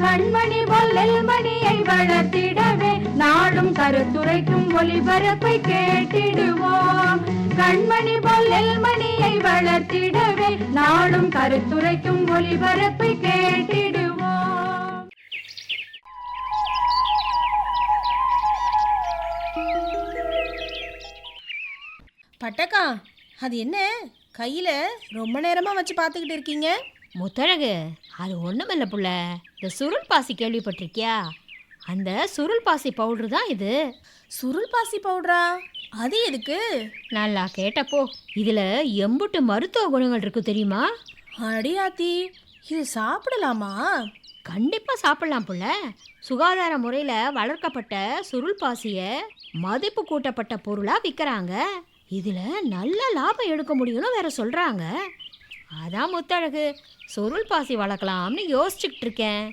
கண்மணி பொல்லில் மணியை வளர்த்திடவே நாடும் கருத்துரைக்கும் ஒளிபரப்பை கேட்டிடுவோம். கண்மணி பொல்லில் மணியை வளர்த்திடவே நாடும் கருத்துரைக்கும் ஒளிபரப்பை கேட்டிடுவோம். பட்டக்கா அது என்ன? கையில் ரொம்ப நேரமாக வச்சு பார்த்துக்கிட்டு இருக்கீங்க? முத்தழகு அது ஒண்ணுமில்ல புள்ள. இந்த சுருள் பாசி கேள்விப்பட்டிருக்கியா? அந்த சுருள் பாசி பவுடர் தான் இது. சுருள் பாசி பவுடரா? அது எதுக்கு? நல்லா கேட்டப்போ இதுல எம்புட்டு மருத்துவ குணங்கள் இருக்கு தெரியுமா? அடியாத்தி இது சாப்பிடலாமா? கண்டிப்பா சாப்பிடலாம் புள்ள. சுகாதார முறையில வளர்க்கப்பட்ட சுருள் பாசிய மதிப்பு கூட்டப்பட்ட பொருளா விற்கிறாங்க இதுல நல்ல லாபம் எடுக்க முடியும்னு வேற சொல்றாங்க. அதான் முத்தழகு. சுருள் பாசி வளர்க்கலாம்னு யோசிச்சுக்கிட்டு இருக்கேன்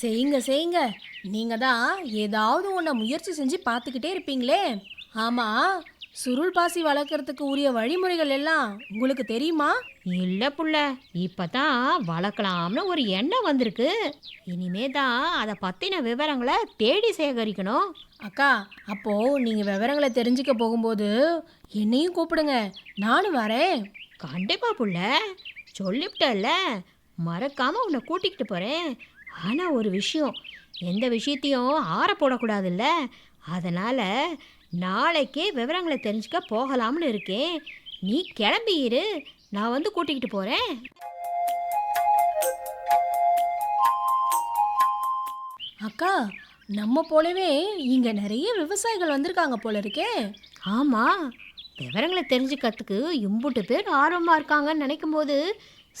செய்யுங்க செய்யுங்க நீங்கள் தான் ஏதாவது ஒன்றை முயற்சி செஞ்சு பார்த்துக்கிட்டே இருப்பீங்களே. ஆமாம் சுருள் பாசி வளர்க்குறதுக்கு உரிய வழிமுறைகள் எல்லாம் உங்களுக்கு தெரியுமா? இல்ல புள்ள இப்பதான் வளர்க்கலாம்னு ஒரு எண்ணம் வந்திருக்கு. இனிமே தான் அதை பத்தின விவரங்களை தேடி சேகரிக்கணும். அக்கா அப்போ நீங்கள் விவரங்களை தெரிஞ்சுக்க போகும்போது என்னையும் கூப்பிடுங்க. நானும் வரேன். கண்டிப்பா புள்ள. சொல்லிவிட்டல்ல. மறக்காம உன்னை கூட்டிக்கிட்டு போறேன். ஆனா ஒரு விஷயம். எந்த விஷயத்தையும் ஆற போடக்கூடாதுல்ல. அதனால நாளைக்கே விவரங்களை தெரிஞ்சுக்க போகலாம்னு இருக்கேன். நீ கிளம்பி இரு. நான் வந்து கூட்டிக்கிட்டு போறேன். அக்கா நம்ம போலவே இங்கே நிறைய விவசாயிகள் வந்திருக்காங்க போல இருக்கே. ஆமா. விவரங்களை தெரிஞ்சுக்கிறதுக்கு இம்புட்டு பேர் ஆர்வமா இருக்காங்கன்னு நினைக்கும் போது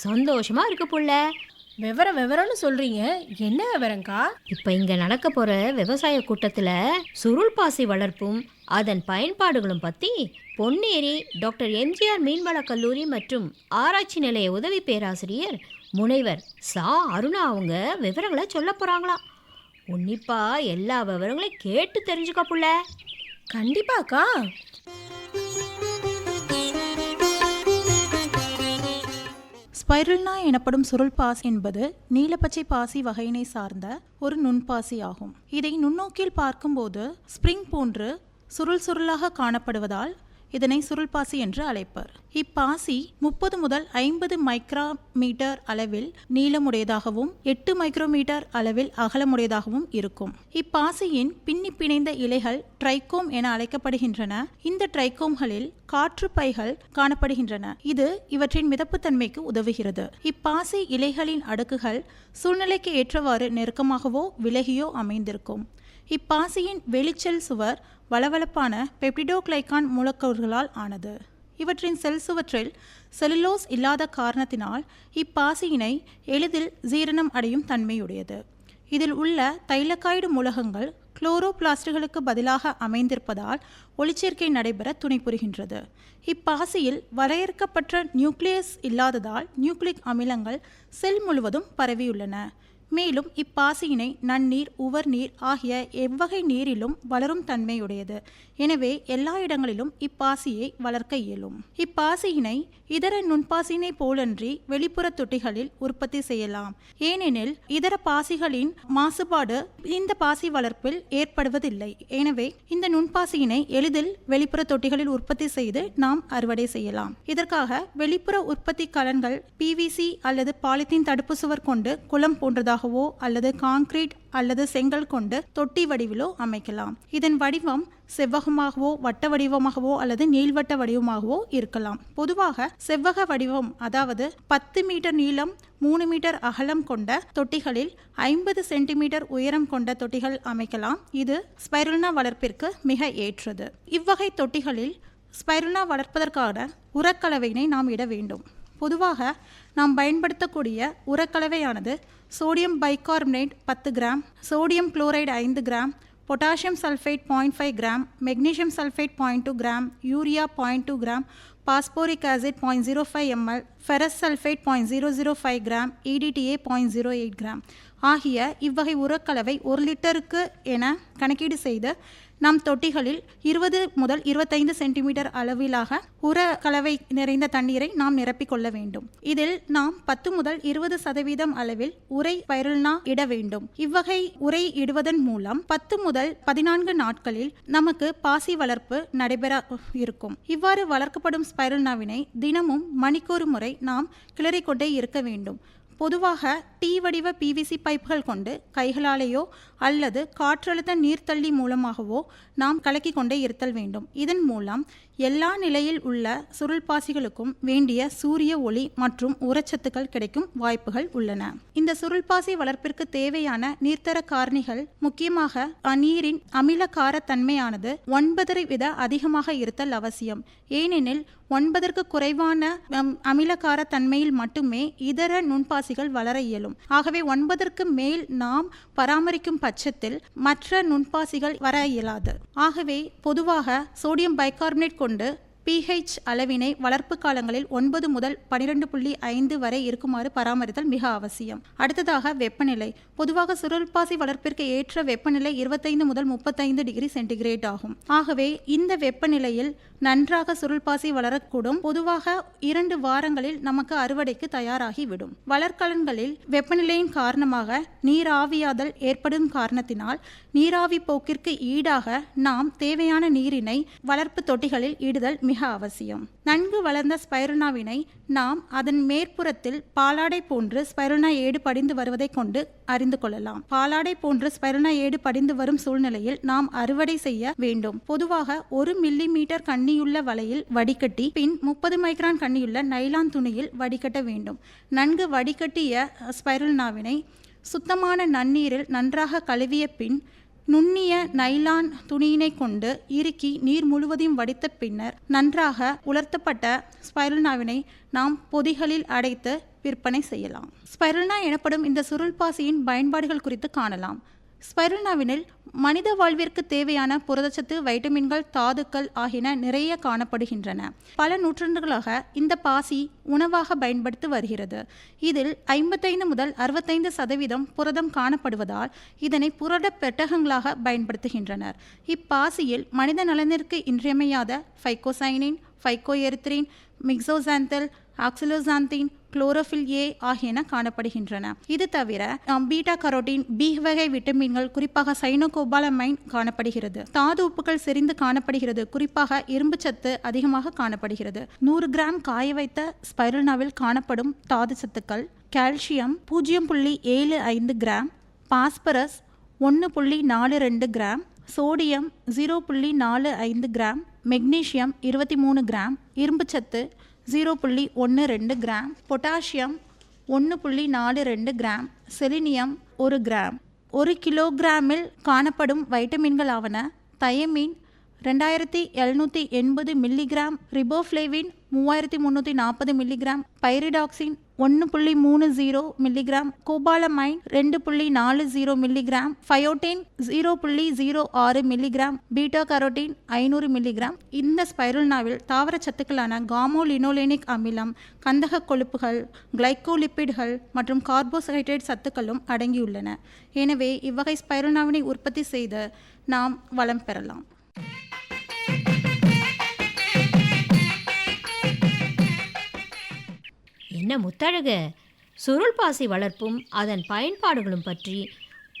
சந்தோஷமா இருக்கு புள்ள. விவரம் விவரம்னு சொல்றீங்க. என்ன விவரங்க்கா இப்போ இங்க நடக்க போற விவசாய கூட்டத்துல சுருள் பாசி வளர்ப்பும் அதன் பயன்பாடுகளும் பத்தி பொன்னேரி டாக்டர் எம்ஜிஆர் மீன்வள கல்லூரி மற்றும் ஆராய்ச்சி நிலைய உதவி பேராசிரியர் முனைவர் சா. அருணா அவங்க விவரங்களை சொல்ல போறாங்களாம் உன்னிப்பா எல்லா விவரங்களையும் கேட்டு தெரிஞ்சுக்க புள்ள. கண்டிப்பாக்கா. ஸ்பைரல்னா எனப்படும் சுருள் பாசி என்பது நீலப்பச்சை பாசி வகையினை சார்ந்த ஒரு நுண்பாசி ஆகும். இதை நுண்ணோக்கில் பார்க்கும்போது ஸ்ப்ரிங் போன்று சுருள் சுருளாக காணப்படுவதால் இதனை சுருள்பாசி என்று அழைப்பர். இப்பாசி முப்பது முதல் ஐம்பது மைக்ரோமீட்டர் அளவில் நீளமுடையதாகவும் எட்டு மைக்ரோமீட்டர் அளவில் அகலமுடையதாகவும் இருக்கும். இப்பாசியின் பின்னி பிணைந்த இலைகள் ட்ரைகோம் என அழைக்கப்படுகின்றன. இந்த ட்ரைகோம்களில் காற்று பைகள் காணப்படுகின்றன. இது இவற்றின் மிதப்புத்தன்மைக்கு உதவுகிறது. இப்பாசி இலைகளின் அடுக்குகள் சூழ்நிலைக்கு ஏற்றவாறு நெருக்கமாகவோ விலகியோ அமைந்திருக்கும். இப்பாசியின் வெளிச்சல் சுவர் வளவளப்பான பெப்டிடோக்ளைகான் மூலக்கூறுகளால் ஆனது. இவற்றின் செல் சுவற்றில் செல்லுலோஸ் இல்லாத காரணத்தினால் இப்பாசியினை எளிதில் ஜீரணம் அடையும் தன்மையுடையது. இதில் உள்ள தைலக்காய்டு மூலகங்கள் குளோரோபிளாஸ்டுகளுக்கு பதிலாக அமைந்திருப்பதால் ஒளிச்சேர்க்கை நடைபெற துணை புரிகின்றது. இப்பாசியில் வரையறுக்கப்பட்ட நியூக்ளியஸ் இல்லாததால் நியூக்ளிக் அமிலங்கள் செல் முழுவதும் பரவியுள்ளன. மேலும் இப்பாசியினை நன்னீர் உவர்நீர் ஆகிய எவ்வகை நீரிலும் வளரும் தன்மையுடையது. எனவே எல்லா இடங்களிலும் இப்பாசியை வளர்க்க இயலும். இப்பாசியினை இதர நுண்பாசியினை போலன்றி வெளிப்புற தொட்டிகளில் உற்பத்தி செய்யலாம். ஏனெனில் இதர பாசிகளின் மாசுபாடு இந்த பாசி வளர்ப்பில் ஏற்படுவதில்லை. எனவே இந்த நுண்பாசியினை எளிதில் வெளிப்புற தொட்டிகளில் உற்பத்தி செய்து நாம் அறுவடை செய்யலாம். இதற்காக வெளிப்புற உற்பத்தி கலன்கள் பிவிசி அல்லது பாலித்தீன் தடுப்பு சுவர் கொண்டு குளம் போன்றதாக போன்றதாகவோ அல்லது கான்கிரீட் அல்லது செங்கல் கொண்டு தொட்டி வடிவிலோ அமைக்கலாம். இதன் வடிவம் செவ்வகமாகவோ வட்ட வடிவமாகவோ அல்லது நீள்வட்ட வடிவமாகவோ இருக்கலாம். பொதுவாக செவ்வக வடிவம் அதாவது பத்து மீட்டர் நீளம் மூணு மீட்டர் அகலம் கொண்ட தொட்டிகளில் ஐம்பது சென்டிமீட்டர் உயரம் கொண்ட தொட்டிகள் அமைக்கலாம். இது ஸ்பைருல்னா வளர்ப்பிற்கு மிக ஏற்றது. இவ்வகை தொட்டிகளில் ஸ்பைருல்னா வளர்ப்பதற்கான உரக்கலவையினை நாம் இட வேண்டும். பொதுவாக நாம் பயன்படுத்தக்கூடிய உரக்கலவையானது சோடியம் பைகார்பனேட் பத்து கிராம் சோடியம் குளோரைடு ஐந்து gram potassium sulphate point five gram magnesium sulphate point two gram urea point two gram phosphoric acid point zero five ML ferrous sulphate point zero zero five gram EDTA point zero eight gram. ஆகிய இவ்வகை உரக்கலவை ஒரு லிட்டருக்கு என கணக்கீடு செய்து நம் தொட்டிகளில் இருபது முதல் இருபத்தைந்து சென்டிமீட்டர் அளவிலாக உர கலவை நிறைந்த தண்ணீரை நாம் நிரப்பிக்கொள்ள வேண்டும். இதில் நாம் பத்து முதல் இருபது சதவீதம் அளவில் உரை பைரல்னா இட வேண்டும். இவ்வகை உரை இடுவதன் மூலம் பத்து முதல் பதினான்கு நாட்களில் நமக்கு பாசி வளர்ப்பு நடைபெற இருக்கும். இவ்வாறு வளர்க்கப்படும் ஸ்பைரல்னாவினை தினமும் மணிக்கொரு முறை நாம் கிளறிக்கொண்டே இருக்க வேண்டும். பொதுவாக டி வடிவ பிவிசி பைப்புகள் கொண்டு கைகளாலேயோ அல்லது காற்றழுத்த நீர்த்தள்ளி மூலமாகவோ நாம் கலக்கி கொண்டே இருத்தல் வேண்டும். இதன் மூலம் எல்லா நிலையில் உள்ள சுருள் பாசிகளுக்கும் வேண்டிய சூரிய ஒளி மற்றும் உரச்சத்துக்கள் கிடைக்கும் வாய்ப்புகள் உள்ளன. இந்த சுருள்பாசி வளர்ப்பிற்கு தேவையான நீர்த்தர காரணிகள் முக்கியமாக நீரின் அமிலகார தன்மையானது ஒன்பதரை வித அதிகமாக இருத்தல் அவசியம். ஏனெனில் ஒன்பதற்கு குறைவான அம், தன்மையில் மட்டுமே இதர நுண்பாசிகள் வளர இயலும். ஆகவே ஒன்பதற்கு மேல் நாம் பராமரிக்கும் பட்சத்தில் மற்ற நுண்பாசிகள் வர இயலாது. ஆகவே பொதுவாக சோடியம் பைகார்பனேட் கொண்டு பிஹெச் அளவினை வளர்ப்பு காலங்களில் ஒன்பது முதல் பனிரெண்டு புள்ளி ஐந்து வரை இருக்குமாறு பராமரித்தல் மிக அவசியம். அடுத்ததாக வெப்பநிலை. பொதுவாக சுருள்பாசி வளர்ப்பிற்கு ஏற்ற வெப்பநிலை இருபத்தைந்து முதல் முப்பத்தைந்து டிகிரி சென்டிகிரேட் ஆகும். ஆகவே இந்த வெப்பநிலையில் நன்றாக சுருள்பாசி வளரக்கூடும். பொதுவாக இரண்டு வாரங்களில் நமக்கு அறுவடைக்கு தயாராகிவிடும். வளர்க்கலன்களில் வெப்பநிலையின் காரணமாக நீராவியாதல் ஏற்படும் காரணத்தினால் நீராவி போக்கிற்கு ஈடாக நாம் தேவையான நீரினை வளர்ப்பு தொட்டிகளில் இடுதல் மிக மிக அவசியம். நன்கு வளர்ந்த ஸ்பைருனாவினை நாம் அதன் மேற்புறத்தில் பாலாடை போன்று ஸ்பைருனா ஏடு படிந்து வருவதைக் கொண்டு அறிந்து கொள்ளலாம். பாலாடை போன்று ஸ்பைருனா ஏடு படிந்து வரும் சூழ்நிலையில் நாம் அறுவடை செய்ய வேண்டும். பொதுவாக ஒரு மில்லி மீட்டர் கண்ணியுள்ள வலையில் வடிகட்டி பின் முப்பது மைக்ரான் கண்ணியுள்ள நைலான் துணியில் வடிகட்ட வேண்டும். நன்கு வடிகட்டிய ஸ்பைருனாவினை சுத்தமான நன்னீரில் நன்றாக கழுவிய பின் நுண்ணிய நைலான் துணியினை கொண்டு இறுக்கி நீர் முழுவதையும் வடித்த பின்னர் நன்றாக உலர்த்தப்பட்ட ஸ்பைரல்னாவினை நாம் பொதிகளில் அடைத்து விற்பனை செய்யலாம். ஸ்பைரல்னா எனப்படும் இந்த சுருள்பாசியின் பயன்பாடுகள் குறித்து காணலாம். ஸ்பைரல்னாவினில் மனித வாழ்விற்கு தேவையான புரதச்சத்து வைட்டமின்கள் தாதுக்கள் ஆகியன நிறைய காணப்படுகின்றன. பல நூற்றாண்டுகளாக இந்த பாசி உணவாக பயன்படுத்தி வருகிறது. இதில் ஐம்பத்தைந்து முதல் அறுபத்தைந்து சதவீதம் புரதம் காணப்படுவதால் இதனை புரத பெட்டகங்களாக பயன்படுத்துகின்றனர். இப்பாசியில் மனித நலனிற்கு இன்றியமையாத ஃபைக்கோசைனின் ஃபைக்கோஎரித்ரின் மிக்சோசாந்தல் ஆக்சிலோசாந்தின் குளோரோஃபில் ஏ ஆகியன காணப்படுகின்றன. இது தவிர பீட்டா கரோட்டின் பி வகை விட்டமின்கள் குறிப்பாக சைனோகோபாலமைன் காணப்படுகிறது. தாது உப்புகள் செறிந்து காணப்படுகிறது. குறிப்பாக இரும்பு சத்து அதிகமாக காணப்படுகிறது. நூறு கிராம் காய வைத்த ஸ்பைரல்னாவில் காணப்படும் தாது சத்துக்கள் கால்சியம் பூஜ்ஜியம் புள்ளி ஏழு ஐந்து கிராம் பாஸ்பரஸ் ஒன்று புள்ளி நாலு ரெண்டு கிராம் சோடியம் ஜீரோ புள்ளி நாலு ஐந்து கிராம் மெக்னீசியம் இருபத்தி மூணு கிராம் இரும்புச்சத்து ஜீரோ புள்ளி ஒன்று ரெண்டு கிராம். பொட்டாசியம் ஒன்று புள்ளி நாலு ரெண்டு கிராம். செலினியம் ஒரு கிராம். ஒரு கிலோகிராமில் காணப்படும் வைட்டமின்கள் ஆவன தயமின் ரெண்டாயிரத்தி எழுநூற்றி எண்பது மில்லிகிராம் ரிபோஃப்ளேவின் மூவாயிரத்தி முந்நூற்றி நாற்பது மில்லிகிராம் பைரிடாக்சின் ஒன்று புள்ளி மூணு ஜீரோ மில்லிகிராம் கோபாலமைன் ரெண்டு புள்ளி நாலு ஜீரோ மில்லிகிராம் ஃபயோட்டின் ஜீரோ புள்ளி ஜீரோ ஆறு மில்லிகிராம் பீட்டா கரோட்டின் ஐநூறு மில்லிகிராம். இந்த ஸ்பைரல்னாவில் தாவர சத்துக்களான காமோலினோலேனிக் அமிலம் கந்தக கொழுப்புகள் கிளைகோலிப்பிட்கள் மற்றும் கார்போஹைட்ரேட் சத்துக்களும் அடங்கியுள்ளன. எனவே இவ்வகை ஸ்பைரல்னாவினை உற்பத்தி செய்து நாம் வளம் பெறலாம். என்ன முத்தழகு? சுருள் பாசி வளர்ப்பும் அதன் பயன்பாடுகளும் பற்றி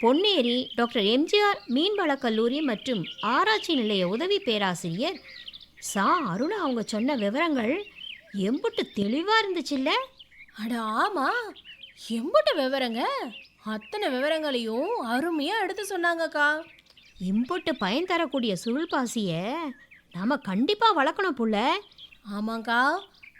பொன்னேரி டாக்டர் எம்ஜிஆர் மீன்வளக் கல்லூரி மற்றும் ஆராய்ச்சி நிலைய உதவி பேராசிரியர். சா அருணா அவங்க சொன்ன விவரங்கள் எம்புட்டு தெளிவாக இருந்துச்சுல்ல? அட ஆமா. எம்புட்டு விவரங்க? அத்தனை விவரங்களையும் அருமையா எடுத்து சொன்னாங்கக்கா. இம்புட்டு பயன் தரக்கூடிய சுருள் பாசியை நாம் கண்டிப்பாக வளர்க்கணும் புள்ள. ஆமாங்க்கா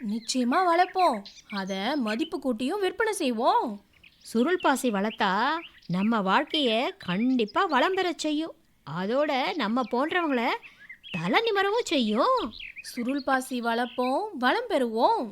நிச்சயமா வளர்ப்போம். அதை மதிப்பு கூட்டியும் விற்பனை செய்வோம். சுருள் பாசி வளர்த்தா நம்ம வாழ்க்கையை கண்டிப்பாக வளம் பெறச் செய்யும். அதோட நம்ம போன்றவங்கள தலை நிமரவும் செய்யும். சுருள் பாசி வளர்ப்போம் வளம் பெறுவோம்.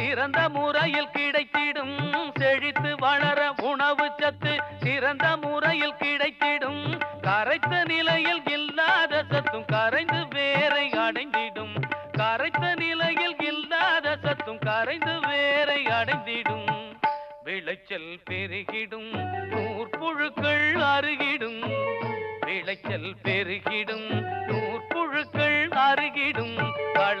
சிறந்த முறையில் கிடைத்திடும் செழித்து வளர உணவு சத்து சிறந்த முறையில் கிடைத்திடும். கரைத்த நிலையில் இல்லாத சத்தும் கரைந்து வேரை அடைந்திடும். கரைத்த நிலையில் இல்லாத சத்தும் கரைந்து வேரை அடைந்திடும். விளைச்சல் பெருகிடும் நூற்புழுக்கள் அருகிடும். விளைச்சல் பெருகிடும்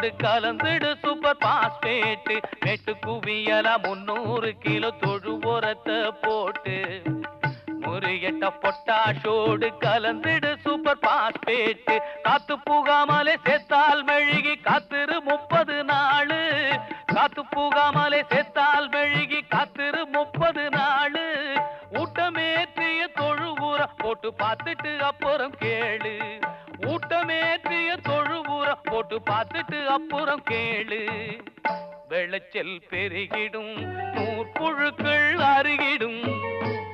பொட்டாஷோடு கலந்துடு சூப்பர் பாஸ்பேட்டு மெட்டு குவியல முன்னூறு கிலோ தொழு உரத்தை போட்டு. முறியட்ட பொட்டாஷோடு கலந்துடு சூப்பர் பாஸ்பேட்டு காத்து புகாமலே செத்தால் மெழுகி காத்திரு முப்பது நாளு. காத்து புகாமலே செத்தால் மெழுகி காத்திரு முப்பது நாளு. ஊட்டமேற்றிய தொழு ஊற போட்டு பார்த்துட்டு அப்புறம் கேளு. ஊட்டமேற்றிய தொழு போட்டு பார்த்துட்டு அப்புறம் கேளு. விளைச்சல் பெருகிடும் நூற்புழுக்கள் அருகிடும்.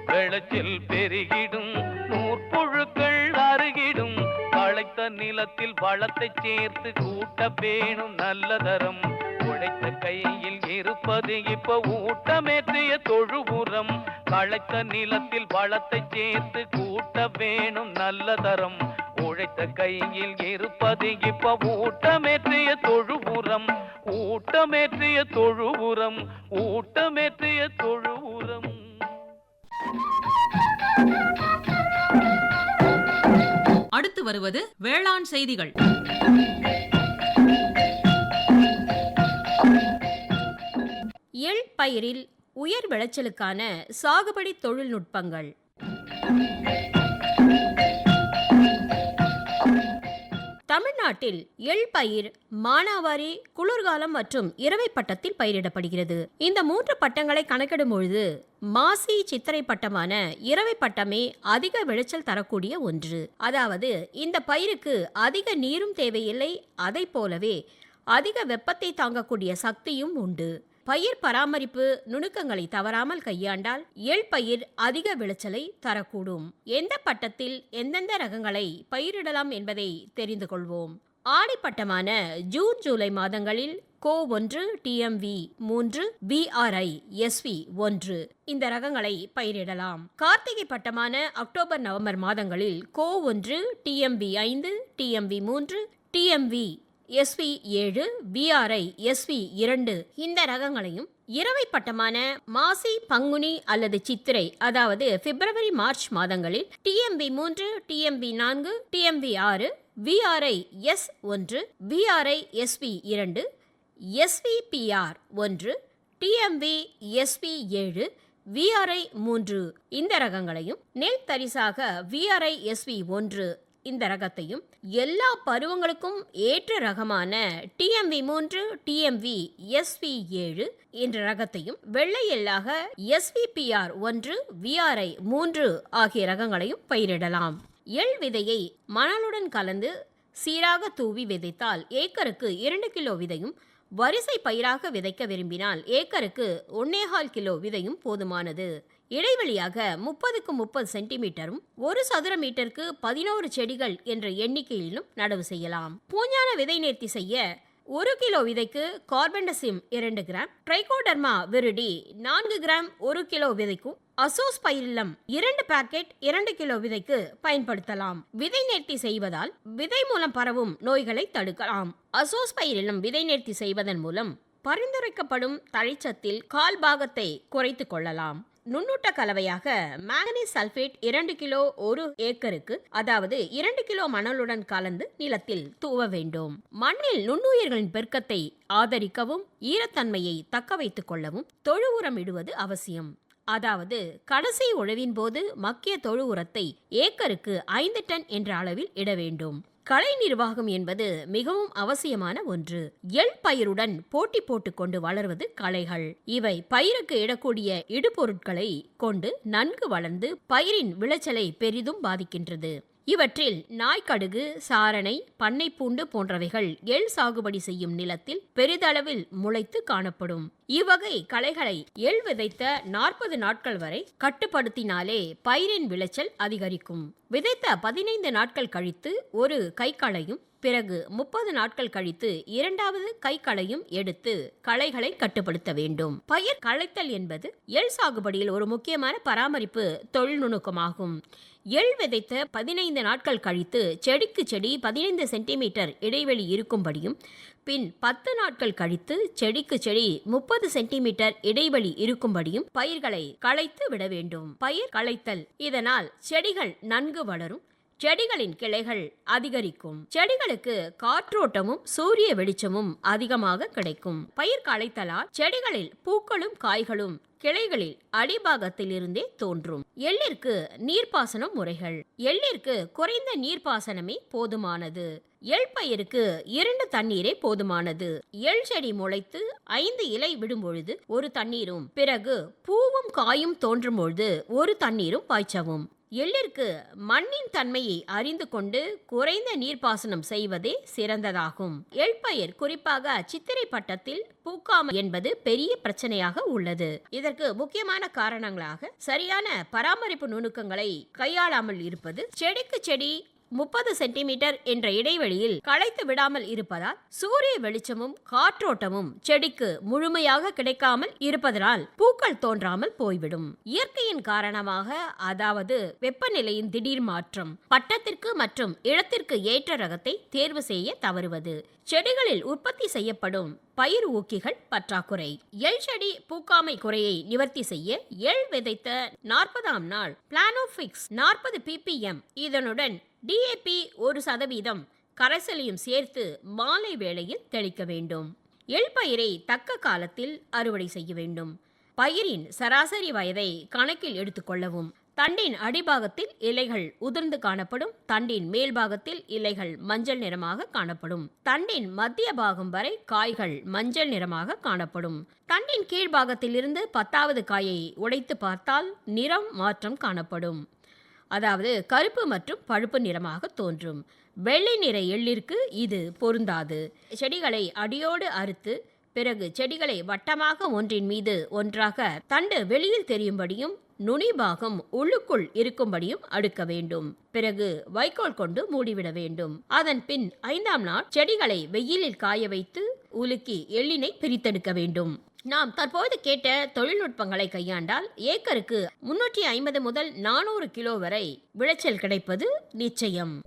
விளைச்சல் பெருகிடும் நூற்புழுக்கள் அருகிடும். களைத்த நிலத்தில் வளத்தை சேர்த்து கூட்ட பேணும் நல்ல தரம். உழைத்த கையில் இருப்பது இப்ப ஊட்டமேற்றிய தொழுபுறம் களைத்த நிலத்தில் வளத்தை சேர்த்து கூட்ட வேணும் நல்ல தரம். உழைத்த கையில் இருப்பது இப்ப ஊட்டமேற்றிய தொழு உரம் ஊட்டமேற்றிய தொழு உரம் ஊட்டமேற்றிய தொழு உரம் அடுத்து வருவது வேளாண் செய்திகள். எள் பயிரில் உயர் விளைச்சலுக்கான சாகுபடி தொழில்நுட்பங்கள். தமிழ்நாட்டில் எள் பயிர் மானாவாரி குளிர்காலம் மற்றும் இரவை பட்டத்தில் பயிரிடப்படுகிறது. இந்த மூன்று பட்டங்களை கணக்கிடும் பொழுது மாசி சித்திரை பட்டமான இரவை பட்டமே அதிக விளைச்சல் தரக்கூடிய ஒன்று. அதாவது இந்த பயிருக்கு அதிக நீரும் தேவையில்லை அதை போலவே அதிக வெப்பத்தை தாங்கக்கூடிய சக்தியும் உண்டு. பயிர் பராமரிப்பு நுணுக்கங்களை தவறாமல் கையாண்டால் எள் பயிர் அதிக விளைச்சலை தரக்கூடும். எந்த பட்டத்தில் எந்தெந்த ரகங்களை பயிரிடலாம் என்பதை தெரிந்து கொள்வோம். ஆடிப்பட்டமான ஜூன் ஜூலை மாதங்களில் கோ ஒன்று டிஎம்வி மூன்று பிஆர்ஐ எஸ்வி ஒன்று இந்த ரகங்களை பயிரிடலாம். கார்த்திகை பட்டமான அக்டோபர் நவம்பர் மாதங்களில் கோ ஒன்று டிஎம்வி ஐந்து டிஎம்வி மூன்று டிஎம்வி எஸ்வி ஏழு விஆர்ஐ எஸ்வி இரண்டு இந்த ரகங்களையும் இரவை பட்டமான மாசி பங்குனி அல்லது சித்திரை அதாவது பிப்ரவரி மார்ச் மாதங்களில் டிஎம்பி மூன்று டிஎம்பி நான்கு டிஎம்பி ஆறு விஆர்ஐ எஸ் ஒன்று விஆர்ஐ எஸ்வி இரண்டு எஸ்விபிஆர் ஒன்று டிஎம்பி எஸ்வி ஏழு விஆர்ஐ மூன்று இந்த ரகங்களையும் நெல் தரிசாக விஆர்ஐ எஸ்வி ஒன்று இந்த ரகத்தையும் எல்லா பருவங்களுக்கும் ஏற்ற ரகமான டிஎம்வி மூன்று டிஎம்வி எஸ்வி ஏழு என்ற ரகத்தையும் வெள்ளை எல்லாக எஸ்விபிஆர் ஒன்று விஆர்ஐ மூன்று ஆகிய ரகங்களையும் பயிரிடலாம். எள் விதையை மணலுடன் கலந்து சீராக தூவி விதைத்தால் ஏக்கருக்கு இரண்டு கிலோ விதையும் வரிசை பயிராக விதைக்க விரும்பினால் ஏக்கருக்கு ஒன்னேகால் கிலோ விதையும் போதுமானது. இடைவெளியாக முப்பதுக்கு முப்பது சென்டிமீட்டரும் ஒரு சதுர மீட்டருக்கு பதினோரு செடிகள் என்ற எண்ணிக்கையிலும் நடவு செய்யலாம். பூஞ்சான விதை நேர்த்தி செய்ய ஒரு கிலோ விதைக்கு கார்பன்டசிம் இரண்டு கிராம் ட்ரைகோடர்மா விருடி நான்கு கிராம் ஒரு கிலோ விதைக்கும் அசோஸ் பயிரிலம் இரண்டு பாக்கெட் இரண்டு கிலோ விதைக்கு பயன்படுத்தலாம். விதை நேர்த்தி செய்வதால் விதை மூலம் பரவும் நோய்களை தடுக்கலாம். அசோஸ் பயிரிலம் விதை நேர்த்தி செய்வதன் மூலம் பரிந்துரைக்கப்படும் தழைச்சத்தில் கால் பாகத்தை குறைத்துக் கொள்ளலாம். நுண்ணூட்ட கலவையாக மேங்கனீஸ் சல்பேட் இரண்டு கிலோ ஒரு ஏக்கருக்கு அதாவது இரண்டு கிலோ மணலுடன் கலந்து நிலத்தில் தூவ வேண்டும். மண்ணில் நுண்ணுயிர்களின் பெருக்கத்தை ஆதரிக்கவும் ஈரத்தன்மையை தக்க வைத்துக் கொள்ளவும் தொழு உரம் இடுவது அவசியம். அதாவது கடைசி உழவின் போது மக்கிய தொழு உரத்தை ஏக்கருக்கு ஐந்து டன் என்ற அளவில் இட வேண்டும். களை நிர்வாகம் என்பது மிகவும் அவசியமான ஒன்று. எள் பயிருடன் போட்டி போட்டுக்கொண்டு வளர்வது களைகள் இவை பயிருக்கு இடக்கூடிய இடுபொருட்களை கொண்டு நன்கு வளர்ந்து பயிரின் விளைச்சலை பெரிதும் பாதிக்கின்றது. இவற்றில் நாய்க்கடுகு சாரணை பண்ணைப்பூண்டு போன்றவைகள் எள் சாகுபடி செய்யும் நிலத்தில் பெரிதளவில் முளைத்து காணப்படும். இவ்வகை களைகளை எள் விதைத்த நாற்பது நாட்கள் வரை கட்டுப்படுத்தினாலே பயிரின் விளைச்சல் அதிகரிக்கும். விதைத்த பதினைந்து நாட்கள் கழித்து ஒரு கைக்களையும் பிறகு முப்பது நாட்கள் கழித்து இரண்டாவது கைக்களையும் எடுத்து களைகளை கட்டுப்படுத்த வேண்டும். பயிர் களைத்தல் என்பது எள் சாகுபடியில் ஒரு முக்கியமான பராமரிப்பு தொழில்நுணுக்கமாகும். எள் விதைத்த பதினைந்து நாட்கள் கழித்து செடிக்கு செடி பதினைந்து சென்டிமீட்டர் இடைவெளி இருக்கும்படியும் பின் பத்து நாட்கள் கழித்து செடிக்கு செடி முப்பது சென்டிமீட்டர் இடைவெளி இருக்கும்படியும் பயிர்களை களைத்து விட வேண்டும். பயிர் களைத்தல் இதனால் செடிகள் நன்கு வளரும் செடிகளின் கிளைகள் அதிகரிக்கும். செடிகளுக்கு காற்றோட்டமும் சூரிய வெளிச்சமும் அதிகமாக கிடைக்கும். பயிர் களைத்தலால் செடிகளில் பூக்களும் காய்களும் கிளைகளில் அடிபாகத்திலிருந்தே தோன்றும். எள்ளிற்கு நீர்ப்பாசனம் முறைகள். எள்ளிற்கு குறைந்த நீர்ப்பாசனமே போதுமானது. எள் பயிருக்கு இரண்டு தண்ணீரே போதுமானது. எள் செடி முளைத்து ஐந்து இலை விடும்பொழுது ஒரு தண்ணீரும் பிறகு பூவும் காயும் தோன்றும் பொழுது ஒரு தண்ணீரும் பாய்ச்சவும். எள்ளிற்கு மண்ணின் தன்மையை அறிந்து கொண்டு குறைந்த நீர்ப்பாசனம் செய்வதே சிறந்ததாகும். எள் பயிர் குறிப்பாக சித்திரை பட்டத்தில் பூக்காமல் என்பது பெரிய பிரச்சனையாக உள்ளது. இதற்கு முக்கியமான காரணங்களாக சரியான பராமரிப்பு நுணுக்கங்களை கையாளாமல் இருப்பது செடிக்கு செடி முப்பது சென்டிமீட்டர் என்ற இடைவெளியில் களைத்து விடாமல் இருப்பதால் சூரிய வெளிச்சமும் காற்றோட்டமும் செடிக்கு முழுமையாக கிடைக்காமல் இருப்பதனால் பூக்கள் தோன்றாமல் போய்விடும். இயற்கையின் காரணமாக அதாவது வெப்பநிலையின் திடீர் மாற்றம் பட்டத்திற்கு மற்றும் இடத்திற்கு ஏற்ற ரகத்தை தேர்வு செய்ய தவறுவது. செடிகளில் உற்பத்தி செய்யப்படும் பயிர் ஊக்கிகள் பற்றாக்குறை. எள் செடி பூக்காமை குறையை நிவர்த்தி செய்ய எள் விதைத்த நாற்பதாம் நாள் பிளானோபிக்ஸ் நாற்பது பிபிஎம் இதனுடன் டிஏபி ஒரு சதவீதம் கரைசலையும் சேர்த்து மாலை வேளையில் தெளிக்க வேண்டும். எள் பயிரை தக்க காலத்தில் அறுவடை செய்ய வேண்டும். பயிரின் சராசரி வயதை கணக்கில் எடுத்துக்கொள்ளவும் தண்டின் அடிபாகத்தில் இலைகள் உதிர்ந்து காணப்படும். தண்டின் மேல்பாகத்தில் இலைகள் மஞ்சள் நிறமாக காணப்படும். தண்டின் மத்திய பாகம் வரை காய்கள் மஞ்சள் நிறமாக காணப்படும். தண்டின் கீழ்பாகத்திலிருந்து பத்தாவது காயை உடைத்து பார்த்தால் நிறம் மாற்றம் காணப்படும். அதாவது கருப்பு மற்றும் பழுப்பு நிறமாக தோன்றும். வெள்ளை நிற எள்ளிற்கு இது பொருந்தாது. செடிகளை அடியோடு அறுத்து பிறகு செடிகளை வட்டமாக ஒன்றின் மீது ஒன்றாக தண்டு வெளியில் தெரியும்படியும் நுனி பாகம் உள்ளுக்குள் இருக்கும்படியும் அடுக்க வேண்டும். பிறகு வைக்கோல் கொண்டு மூடிவிட வேண்டும். அதன் பின் ஐந்தாம் நாள் செடிகளை வெயிலில் காய வைத்து உலுக்கி எள்ளினை பிரித்தெடுக்க வேண்டும். நாம் தற்போது கேட்ட தொழில்நுட்பங்களை கையாண்டால் ஏக்கருக்கு முன்னூற்றி ஐம்பது முதல் நானூறு கிலோ வரை விளைச்சல் கிடைப்பது நிச்சயம்.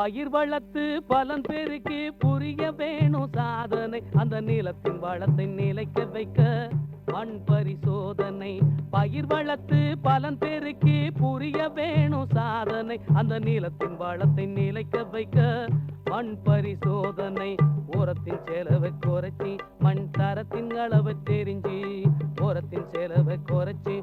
பயிர் வளர்த்து பலன் பெருக்கி புரிய வேணும் சாதனை. அந்த நிலத்தின் வளத்தை நிலைக்க வைக்க மண் பரிசோதனை. பயிர் வளர்த்து பலன் பெருக்கி புரிய வேணும் சாதனை. அந்த நீளத்தின் வளத்தை நிலைக்க வைக்க மண் பரிசோதனை. உரத்தின் செலவை குறைச்சி மண் தரத்தின் அளவை தெரிஞ்சு உரத்தின் செலவை குறைச்சி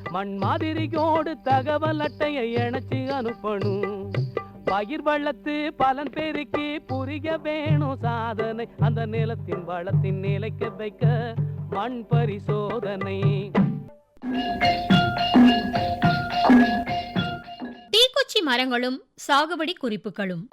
மண் மாதிரியோடு தகவல் அட்டையை இணைச்சி அனுப்பணும். பயிர் வளர்த்து பலன் பெருக்கி புரிய வேணும் சாதனை. அந்த நிலத்தின் வளத்தின் நிலைக்கு வைக்க மண் பரிசோதனை. தீக்குச்சி மரங்களும் சாகுபடி குறிப்புகளும்.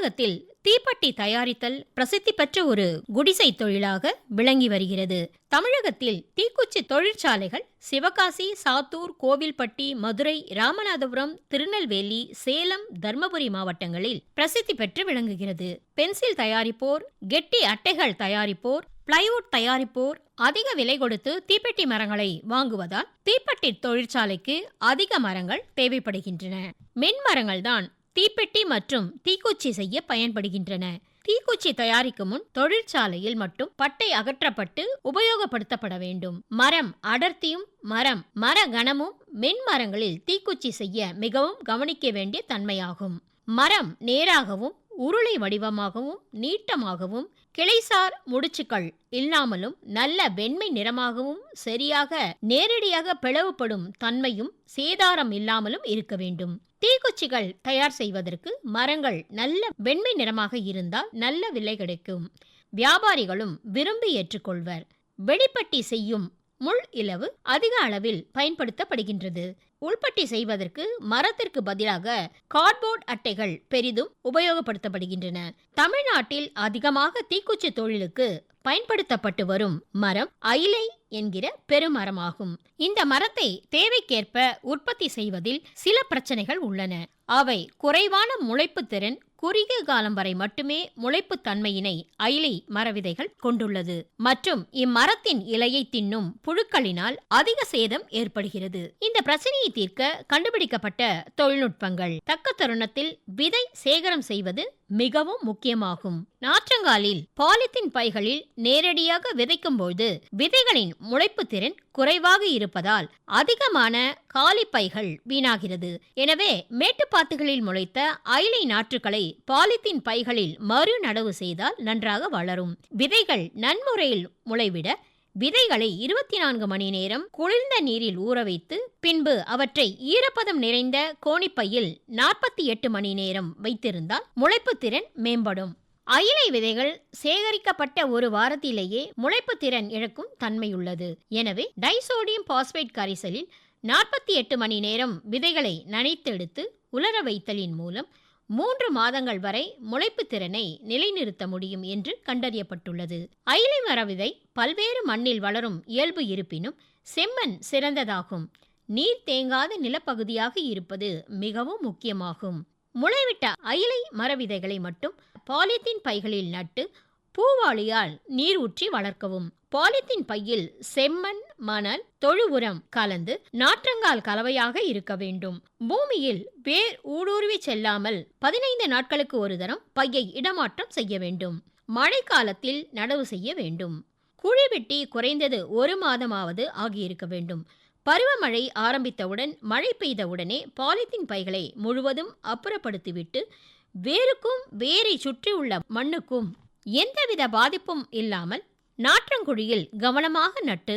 தமிழகத்தில் தீப்பெட்டி தயாரித்தல் பிரசித்தி பெற்ற ஒரு குடிசை தொழிலாக விளங்கி வருகிறது. தமிழகத்தில் தீக்குச்சி தொழிற்சாலைகள் சிவகாசி சாத்தூர் கோவில்பட்டி மதுரை ராமநாதபுரம் திருநெல்வேலி சேலம் தர்மபுரி மாவட்டங்களில் பிரசித்தி பெற்று விளங்குகிறது. பென்சில் தயாரிப்போர் கெட்டி அட்டைகள் தயாரிப்போர் பிளைவுட் தயாரிப்போர் அதிக விலை கொடுத்து தீப்பெட்டி மரங்களை வாங்குவதால் தீப்பெட்டி தொழிற்சாலைக்கு அதிக மரங்கள் தேவைப்படுகின்றன. மென்மரங்கள் தான் தீப்பெட்டி மற்றும் தீக்குச்சி செய்ய பயன்படுகின்றன. தீக்குச்சி தயாரிக்கும் முன் தொழிற்சாலையில் மட்டும் பட்டை அகற்றப்பட்டு உபயோகப்படுத்தப்பட வேண்டும். மரம் அடர்த்தியும் மரம் மர கனமும் மென்மரங்களில் தீக்குச்சி செய்ய மிகவும் கவனிக்க வேண்டிய தன்மையாகும். மரம் நேராகவும் உருளை வடிவமாகவும் நீட்டமாகவும் கிளைசார் முடிச்சுக்கள் இல்லாமலும் நல்ல வெண்மை நிறமாகவும் சரியாக நேரடியாக பிளவுபடும் தன்மையும் சேதாரம் இல்லாமலும் இருக்க வேண்டும். தீக்குச்சிகள் தயார் செய்வதற்கு மரங்கள் நல்ல வெண்மை நிறமாக இருந்தால் நல்ல விலை கிடைக்கும். வியாபாரிகளும் விரும்பி ஏற்றுக்கொள்வர். வெளிப்பட்டி செய்யும் முள் இலவு அதிக அளவில் பயன்படுத்தப்படுகின்றது. உள்பட்டி செய்வதற்கு மரத்திற்கு பதிலாக கார்ட்போர்ட் அட்டைகள் பெரிதும் உபயோகப்படுத்தப்படுகின்றன. தமிழ்நாட்டில் அதிகமாக தீக்குச்சி தொழிலுக்கு பயன்படுத்தப்பட்டு வரும் மரம் அயிலை என்கிற பெருமரமாகும். இந்த மரத்தை தேவைக்கேற்ப உற்பத்தி செய்வதில் சில பிரச்சனைகள் உள்ளன. அவை குறைவான முளைப்பு திறன் குறுகிய காலம் வரை மட்டுமே முளைப்பு தன்மையினை அயிலை மரவிதைகள் கொண்டுள்ளது. மற்றும் இம்மரத்தின் இலையை தின்னும் புழுக்களினால் அதிக சேதம் ஏற்படுகிறது. இந்த பிரச்சனையை தீர்க்க கண்டுபிடிக்கப்பட்ட தொழில்நுட்பங்கள். தக்க தருணத்தில் விதை சேகரம் செய்வது மிகவும் முக்கியமாகும். நாற்றங்காலில் பாலித்தீன் பைகளில் நேரடியாக விதைக்கும்போது விதைகளின் முளைப்பு திறன் குறைவாக இருப்பதால் அதிகமான காலி பைகள் வீணாகிறது. எனவே மேட்டுப்பாத்துகளில் முளைத்த ஐலை நாற்றுகளை பாலித்தீன் பைகளில் மறு நடவு செய்தால் நன்றாக வளரும். விதைகள் நன்முறையில் முளைவிட விதைகளை இருபத்தி நான்கு மணி நேரம் குளிர்ந்த நீரில் ஊற வைத்து பின்பு அவற்றை ஈரப்பதம் நிறைந்த கோணிப்பையில் நாற்பத்தி எட்டு மணி நேரம் வைத்திருந்தால் முளைப்பு திறன் மேம்படும். அயிலை விதைகள் சேகரிக்கப்பட்ட ஒரு வாரத்திலேயே முளைப்பு திறன் இழக்கும் தன்மையுள்ளது. எனவே டைசோடியம் பாஸ்பேட் கரைசலில் நாற்பத்தி எட்டு மணி நேரம் விதைகளை நனைத்தெடுத்து உலர வைத்தலின் மூலம் மூன்று மாதங்கள் வரை முளைப்பு திறனை நிலைநிறுத்த முடியும் என்று கண்டறியப்பட்டுள்ளது. அயிலை மர விதை பல்வேறு மண்ணில் வளரும் இயல்பு இருப்பினும் செம்மண் சிறந்ததாகும். நீர் தேங்காத நிலப்பகுதியாக இருப்பது மிகவும் முக்கியமாகும். முளைவிட்ட அயிலை மரவிதைகளை மட்டும் பாலித்தீன் பைகளில் நட்டு பூவாளியால் நீர் ஊற்றி வளர்க்கவும். பாலித்தீன் பையில் செம்மண் மணல் தொழு உரம் கலந்து நாற்றங்கால் கலவையாக இருக்க வேண்டும். பூமியில் வேர் ஊடுருவி செல்லாமல் பதினைந்து நாட்களுக்கு ஒரு தரம் பையை இடமாற்றம் செய்ய வேண்டும். மழைக்காலத்தில் நடவு செய்ய வேண்டும். குழி வெட்டி குறைந்தது ஒரு மாதமாவது ஆகியிருக்க வேண்டும். பருவமழை ஆரம்பித்தவுடன் மழை பெய்தவுடனே பாலித்தீன் பைகளை முழுவதும் அப்புறப்படுத்திவிட்டு வேருக்கும் வேரை சுற்றியுள்ள மண்ணுக்கும் எந்தவித பாதிப்பும் இல்லாமல் நாற்றங்குழியில் கவனமாக நட்டு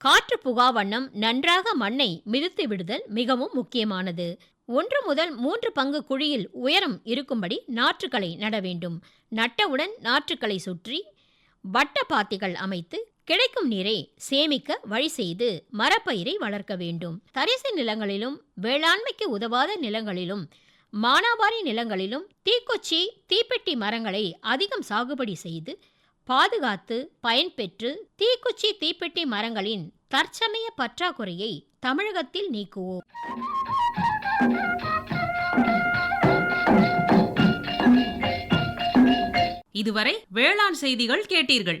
காற்று புகா வண்ணம் நன்றாக மண்ணை மிதித்து விடுதல் மிகவும் முக்கியமானது. ஒன்று முதல் மூன்று பங்கு குழியில் உயரம் இருக்கும்படி நாற்றுக்களை நட வேண்டும். நட்டவுடன் நாற்றுக்களை சுற்றி வட்ட பாத்திகள் அமைத்து கிடைக்கும் நீரை சேமிக்க வழி செய்து மரப்பயிரை வளர்க்க வேண்டும். தரிசு நிலங்களிலும் வேளாண்மைக்கு உதவாத நிலங்களிலும் மானாவாரி நிலங்களிலும் தீக்கொச்சி தீப்பெட்டி மரங்களை அதிகம் சாகுபடி செய்து பாதுகாத்து பயன்பெற்று தீக்குச்சி தீப்பெட்டி மரங்களின் தற்சமய பற்றாக்குறையை தமிழகத்தில் நீக்குவோம். இதுவரை வேளாண் செய்திகள் கேட்டீர்கள்.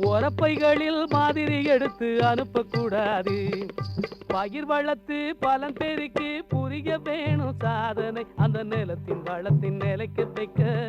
உரப்பைகளில் மாதிரி எடுத்து அனுப்பக்கூடாது. பயிர் வளர்த்து பலன் பெருக்கி புரிய வேணும் சாதனை. அந்த நிலத்தின் வளத்தின் நிலைக்கு வைக்க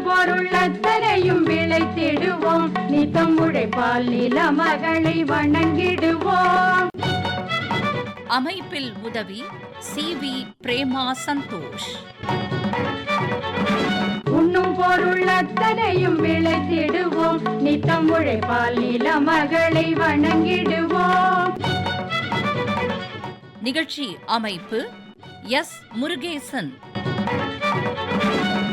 பொருள் அத்தனையும் விளைத்திடுவோம். நித்தம் உழைப்பால் நில மகளை வணங்கிடுவோம். அமைப்பில் உதவி சி வி பிரேமா சந்தோஷ். உண்ணும் பொருள் அத்தனையும் விளைத்திடுவோம். நித்தம் உழைப்பால் நில மகளை வணங்கிடுவோம். நிகழ்ச்சி அமைப்பு எஸ் முருகேசன்.